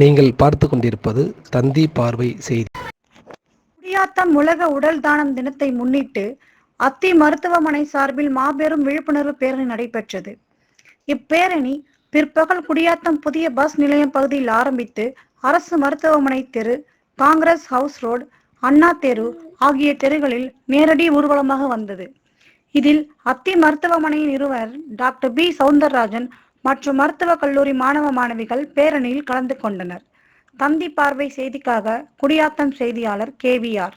நீங்கள் பார்த்து கொண்டிருப்பது தந்தி பார்வை செய்தி. குடியாத்தம் உலக உடல் தானம் தினத்தை முன்னிட்டு அத்தி மருத்துவமனை சார்பில் மாபெரும் விழிப்புணர்வு பேரணி நடைபெற்றது. இப்பேரணி பிற்பகல் குடியாத்தம் புதிய பஸ் நிலையம் பகுதியில் ஆரம்பித்து அரசு மருத்துவமனை தெரு காங்கிரஸ் ஹவுஸ் ரோடு அண்ணா தெரு ஆகிய தெருகளில் நேரடி ஊர்வலமாக வந்தது. இதில் அத்தி மருத்துவமனையின் நிறுவனர் டாக்டர் பி. சவுந்தரராஜன் மற்றும் மருத்துவக் கல்லூரி மாணவ மாணவிகள் பேரணியில் கலந்து கொண்டனர். தந்தி பார்வை செய்திக்காக குடியாத்தம் செய்தியாளர் கேவிஆர்